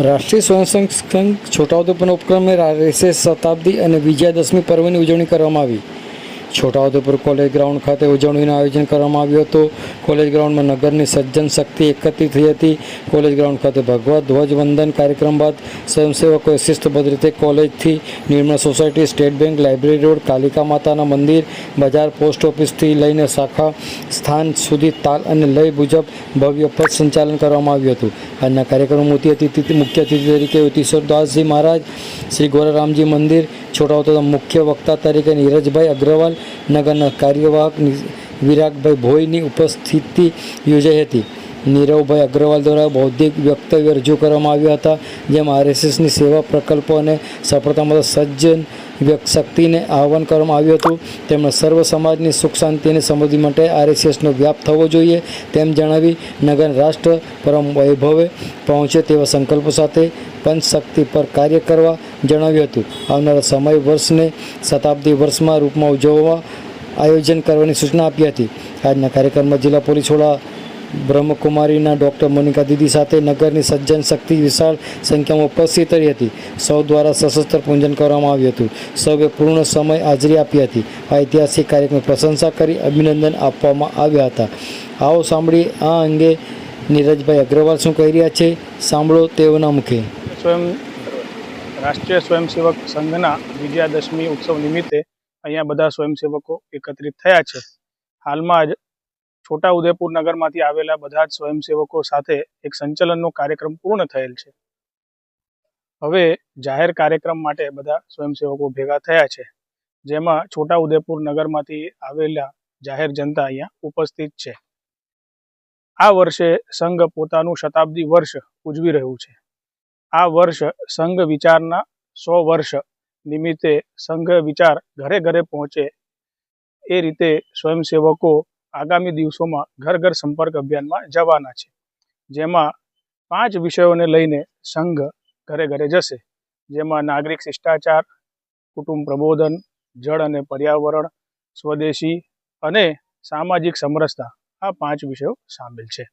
રાષ્ટ્રીય સ્વયંસેવક સંઘ છોટાઉદેપુરના ઉપક્રમે આરએસએસ શતાબ્દી અને વિજયાદશમી પર્વની ઉજવણી કરવામાં આવી. છોટાઉદેપુર કોલેજ ગ્રાઉન્ડ ખાતે ઉજવણીનું આયોજન કરવામાં આવ્યું હતું. કોલેજ ગ્રાઉન્ડમાં નગરની સજ્જન શક્તિ એકત્રિત થઈ હતી. કોલેજ ગ્રાઉન્ડ ખાતે ભગવત ધ્વજવંદન કાર્યક્રમ બાદ સ્વયંસેવકોએ શિસ્તબદ્ધ રીતે કોલેજથી Nirmal society, state bank, library road, Kalika માતાના મંદિર, બજાર પોસ્ટ ઓફિસથી લઈને શાખા સ્થાન સુધી તાલ અને લય મુજબ ભવ્ય પથ સંચાલન કરવામાં આવ્યું હતું. આજના કાર્યક્રમમાં મુખ્ય અતિથિ મુખ્ય અતિથિ તરીકે ઈશ્વરદાસજી મહારાજ, શ્રી ગોરારામજી મંદિર છોટાઉદેપુર મુખ્ય વક્તા તરીકે નીરજભાઈ અગ્રવાલ નગરના કાર્યવાહક વિરાગભાઈ ભોઈની ઉપસ્થિતિ યોજાઈ હતી. નીરવભાઈ અગ્રવાલ દ્વારા બૌદ્ધિક વક્તવ્ય રજૂ કરવામાં આવ્યા હતા, જેમાં આરએસએસની સેવા પ્રકલ્પો અને સફળતા માટે સજ્જન શક્તિને આહવાન કરવામાં આવ્યું હતું. તેમણે સર્વ સમાજની સુખ શાંતિ અને સમૃદ્ધિ માટે આરએસએસનો વ્યાપ થવો જોઈએ તેમ જણાવી નગર રાષ્ટ્ર પરમ વૈભવે પહોંચે તેવા સંકલ્પો સાથે પંચશક્તિ પર કાર્ય કરવા જણાવ્યું હતું. આવનારા સમય વર્ષને શતાબ્દી વર્ષમાં રૂપમાં ઉજવવા આયોજન કરવાની સૂચના આપી હતી. આજના કાર્યક્રમમાં જિલ્લા પોલીસ વડા બ્રહ્મકુમારીના ડૉક્ટર મોનિકા દીદી સાથે નગરની સજ્જન શક્તિ વિશાળ સંખ્યામાં ઉપસ્થિત રહી હતી. સૌ દ્વારા સશસ્ત્ર પૂજન કરવામાં આવ્યું હતું. સૌએ પૂર્ણ સમય હાજરી આપી હતી. ઐતિહાસિક કાર્યક્રમની પ્રશંસા કરી અભિનંદન આપવામાં આવ્યા હતા. આવો સાંભળી આ અંગે નીરજભાઈ અગ્રવાલ શું કહી રહ્યા છે? સાંભળો તેઓના મુખે. સ્વયં રાષ્ટ્રીય સ્વયંસેવક સંઘના વિજયાદશમી ઉત્સવ નિમિત્તે અહીંયા બધા સ્વયંસેવકો એકત્રિત થયા છે. હાલમાં જ છોટા ઉદેપુર નગરમાંથી આવેલા બધા જ સ્વયંસેવકો સાથે એક સંચલનનો કાર્યક્રમ પૂર્ણ થયેલ છે. હવે જાહેર કાર્યક્રમ માટે બધા સ્વયંસેવકો ભેગા થયા છે. જેમાં છોટા ઉદેપુર નગરમાંથી આવેલા જાહેર જનતા અહીંયા ઉપસ્થિત છે. આ વર્ષે સંઘ પોતાનું શતાબ્દી વર્ષ ઉજવી રહ્યું છે. આ વર્ષ સંઘ વિચારના સો વર્ષ નિમિત્તે સંઘ વિચાર ઘરે ઘરે પહોંચે એ રીતે સ્વયંસેવકો આગામી દિવસોમાં ઘર ઘર સંપર્ક અભિયાનમાં જવાના છે. જેમાં પાંચ વિષયોને લઈને સંઘ ઘરે ઘરે જશે. જેમાં નાગરિક શિષ્ટાચાર, કુટુંબ પ્રબોધન, જળ અને પર્યાવરણ, સ્વદેશી અને સામાજિક સમરસતા આ પાંચ વિષયો સામેલ છે.